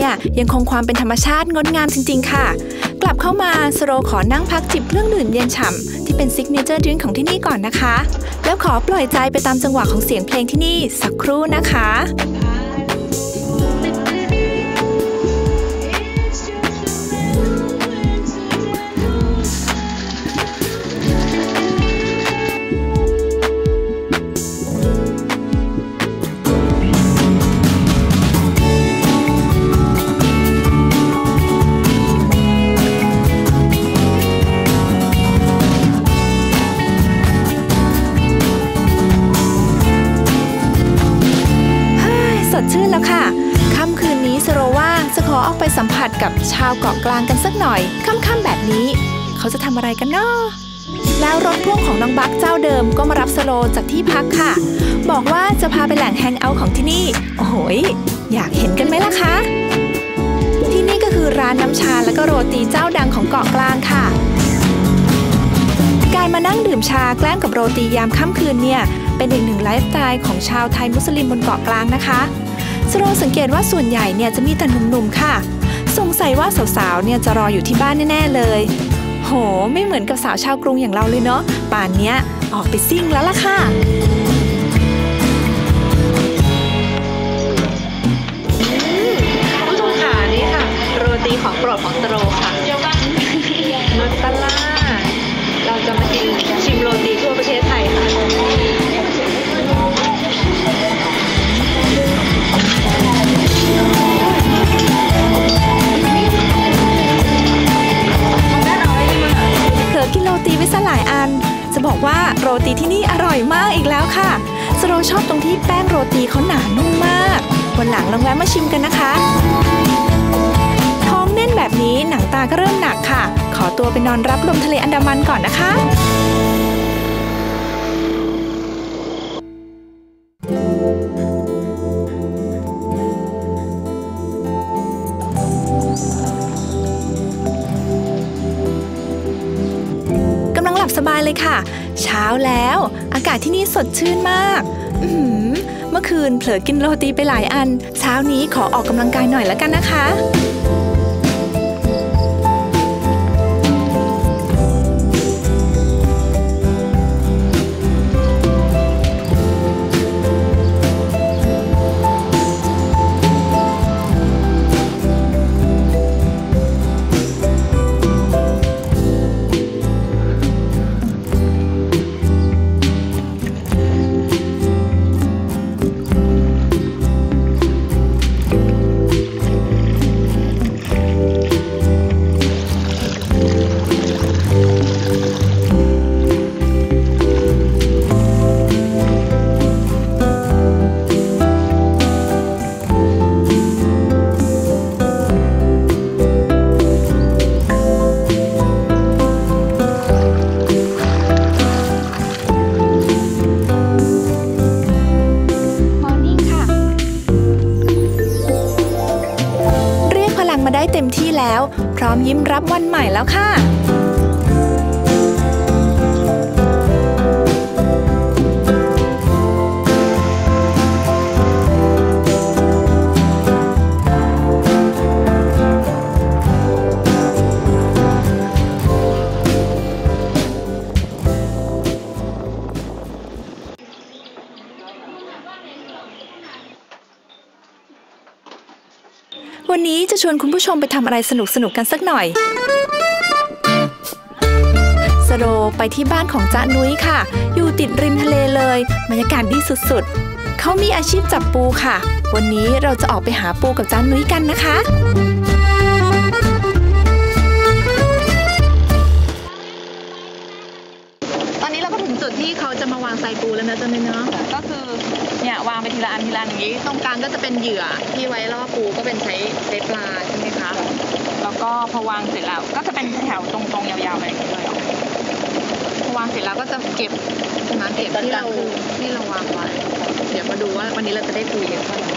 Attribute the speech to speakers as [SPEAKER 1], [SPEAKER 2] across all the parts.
[SPEAKER 1] เนี่ยยังคงความเป็นธรรมชาติงดงามจริง ๆ ค่ะ กลับเข้ามาสโรขอนั่งพักจิบเครื่องดื่มเย็นฉ่ำที่เป็นซิกเนเจอร์ดริงของที่นี่ก่อนนะคะ แล้วขอปล่อยใจไปตามจังหวะของเสียงเพลงที่นี่สักครู่นะคะ กับชาวเกาะกลางกันสักหน่อยค่ำๆแบบนี้ เขาจะทำอะไรกันเนาะแล้วรถพ่วงของน้องบักเจ้าเดิมก็มารับสโรจากที่พักค่ะ บอกว่าจะพาไปแหล่งแฮงเอาท์ของที่นี่ โอ้โหยอยากเห็นกันไหมล่ะคะ ที่นี่ก็คือร้านน้ำชาและก็โรตีเจ้าดังของเกาะกลางค่ะ การมานั่งดื่มชาแกล้มกับโรตียามค่ำคืนเนี่ย เป็นอีกหนึ่งไลฟ์สไตล์ของชาวไทยมุสลิมบนเกาะกลางนะคะสโรสังเกตว่าส่วนใหญ่เนี่ยจะมีแต่หนุ่มๆค่ะ สงสัยว่าสาวๆ เนี่ยจะรออยู่ที่บ้านแน่ๆเลย โห ไม่เหมือนกับสาวชาวกรุงอย่างเราเลยเนาะ ป่านเนี้ยออกไปซิ่งแล้วล่ะค่ะ
[SPEAKER 2] ผู้ชมค่ะนี่ค่ะ โรตีของโปรดของตโรค่ะ ตีที่
[SPEAKER 1] นี่อร่อยมากอีกแล้วค่ะสโรชอบตรงที่แป้งโรตีเขาหนานุ่มมาก วันหลังลองแวะมาชิมกันนะคะ ท้องแน่นแบบนี้หนังตาก็เริ่มหนักค่ะ ขอตัวไปนอนรับลมทะเลอันดามันก่อนนะคะกำลังหลับสบายเลยค่ะ เช้าแล้ว อากาศที่นี่สดชื่นมาก อือหือเมื่อคืนเผลอกินโรตีไปหลายอัน เช้านี้ขอออกกำลังกายหน่อยแล้วกันนะคะ ร้อมยิ้มรับวันใหม่แล้วค่ะ วันนี้จะชวนคุณผู้ชมไปทำอะไรสนุกๆกันสักหน่อย สโรไปที่บ้านของจ้านุ้ยค่ะ อยู่ติดริมทะเลเลยบรรยากาศดีสุดๆ เขามีอาชีพจับปูค่ะ วันนี้เราจะออกไปหาปูกับจ้านุ้ยกันนะคะ
[SPEAKER 2] ตอนนี้เราก็ถึงจุดที่เขาจะมาวางไซปูแล้วนะจ๊ะเนยเนาะางกลางก็จะเป็นเหยื่อที่ไว้ล่อปูก็เป็นใช้ใช้ปลาใช่ไหมคะ
[SPEAKER 3] แล้วก็พอวางเสร็จแล้วก็จะเป็นแถวตรงๆยาวๆไปอย่างนี้เลย
[SPEAKER 2] พอวางเสร็จแล้วก็จะเก็บน้ำเก็บที่เราที่เราวางไว้ เดี๋ยวมาดูว่าวันนี้เราจะได้ปูเยอะเท่าไหร่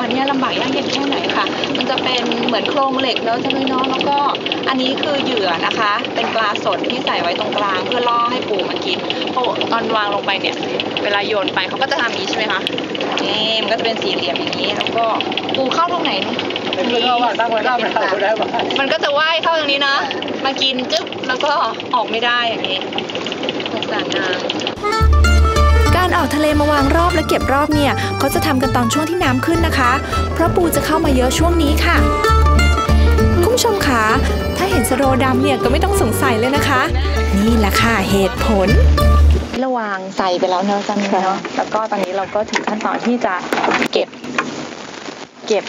[SPEAKER 3] มัน
[SPEAKER 2] เนี่ยลำบากยากเย็นแค่ไหนค่ะ มันจะเป็นเหมือนโครงเหล็กแล้วใช่ไหมเนาะแล้วก็อันนี้คือเหยื่อนะคะ เป็นปลาสดที่ใส่ไว้ตรงกลางเพื่อล่อให้ปูมากินเพราะตอนวางลงไปเนี่ย เวลาโยนไปเขาก็จะทำอย่างนี้ใช่ไหมคะนี่มันก็จะเป็นสี่เหลี่ยมอย่างนี้ แล้วก็ปูเข้าตรงไหนเนี่ย
[SPEAKER 4] เราว่าตั้งไว้หน้าไม่เอาได้ป่ะ
[SPEAKER 2] มันก็จะว่ายเข้าตรงนี้นะ มากินจึ๊บแล้วก็ออกไม่ได้อย่างนี้สงสารนาง
[SPEAKER 1] การออกทะเลมาวางรอบและเก็บรอบเนี่ยเขาจะทำกันตอนช่วงที่น้ำขึ้นนะคะ เพราะปูจะเข้ามาเยอะช่วงนี้ค่ะ คุณผู้ชมคะถ้าเห็นสโรดำเนี่ยก็ไม่ต้องสงสัยเลยนะคะ นี่แหละค่ะเหตุผล
[SPEAKER 2] ระวางใส่ไปแล้วเนอะจันเนาะแล้วก็ตอนนี้เราก็ถึงขั้นตอนที่จะเก็บ เก็บ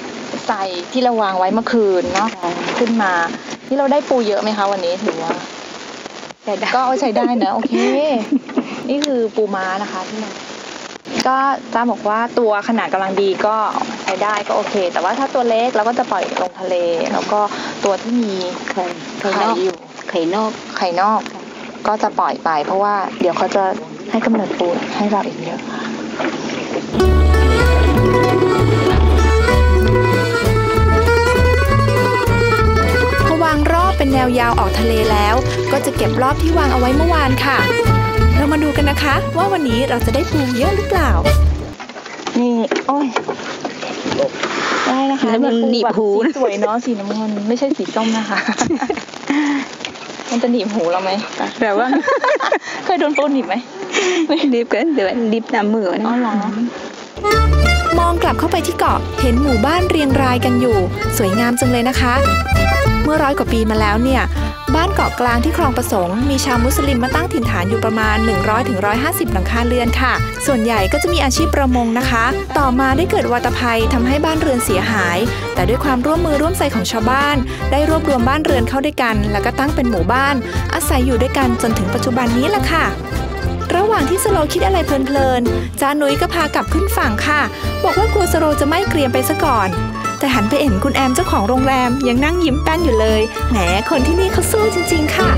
[SPEAKER 2] ใส่ที่เราวางไว้เมื่อคืนเนาะขึ้นมาที่เราได้ปูเยอะไหมคะวันนี้ถือว่าก็เอาใช้ได้นะโอเค นี่คือปูม้านะคะที่เราก็จ้าบอกว่าตัวขนาดกำลังดีก็ใช้ได้ก็โอเค แต่ว่าถ้าตัวเล็กเราก็จะปล่อยลงทะเล แล้วก็ตัวที่มี
[SPEAKER 5] ไข่ไข่นอก
[SPEAKER 2] อยู่
[SPEAKER 5] ไข่นอก
[SPEAKER 2] ไข่นอก ก็จะปล่อยไป เพราะว่าเดี๋ยวเขาจะให้กำเนิดปูให้เราอีกเยอะค่ะ
[SPEAKER 1] วางรอบเป็นแนวยาวออกทะเลแล้ว ก็จะเก็บรอบที่วางเอาไว้เมื่อวานค่ะ มาดูกันนะคะ ว่าวันนี้เราจะได้ปูเยอะหรือเปล่า
[SPEAKER 2] นี่ โอ้ยได้นะคะ
[SPEAKER 5] แล้วมัน
[SPEAKER 2] ปู
[SPEAKER 5] หนีบ
[SPEAKER 2] แบบ
[SPEAKER 5] หู
[SPEAKER 2] สี
[SPEAKER 5] นะ
[SPEAKER 2] สวยเนาะสีน้ำเงินไม่ใช่สีส้มนะคะ มันจะหนีบหูเราไหม
[SPEAKER 5] แต่ว่า
[SPEAKER 2] เคยโดนปูหนีบไหม
[SPEAKER 5] ไม่รีบกันแต่ว่ารีบน้ำมือนะ
[SPEAKER 2] อ๋อเหรอ
[SPEAKER 1] มองกลับเข้าไปที่เกาะเห็นหมู่บ้านเรียงรายกันอยู่ สวยงามจังเลยนะคะ เมื่อร้อยกว่าปีมาแล้วเนี่ย บ้านเกาะกลางที่คลองประสงค์มีชาวมุสลิมมาตั้งถิ่นฐานอยู่ประมาณ 100-150ถึงหลังคาเรือนค่ะ ส่วนใหญ่ก็จะมีอาชีพประมงนะคะ ต่อมาได้เกิดวัตภัยทำให้บ้านเรือนเสียหาย แต่ด้วยความร่วมมือร่วมใจของชาวบ้าน ได้รวบรวมบ้านเรือนเข้าด้วยกัน แล้วก็ตั้งเป็นหมู่บ้าน อาศัยอยู่ด้วยกันจนถึงปัจจุบันนี้ละค่ะระหว่างที่สโลคิดอะไรเพลินๆ จานุ้ยก็พากลับขึ้นฝั่งค่ะ บอกว่ากลัวสโลจะไม่เกรียมไปซะก่อน แต่หันไปเห็นคุณแอมเจ้าของโรงแรมยังนั่งยิ้มแป้นอยู่เลย แหมคนที่นี่เขาสู้จริง ๆ ค่ะ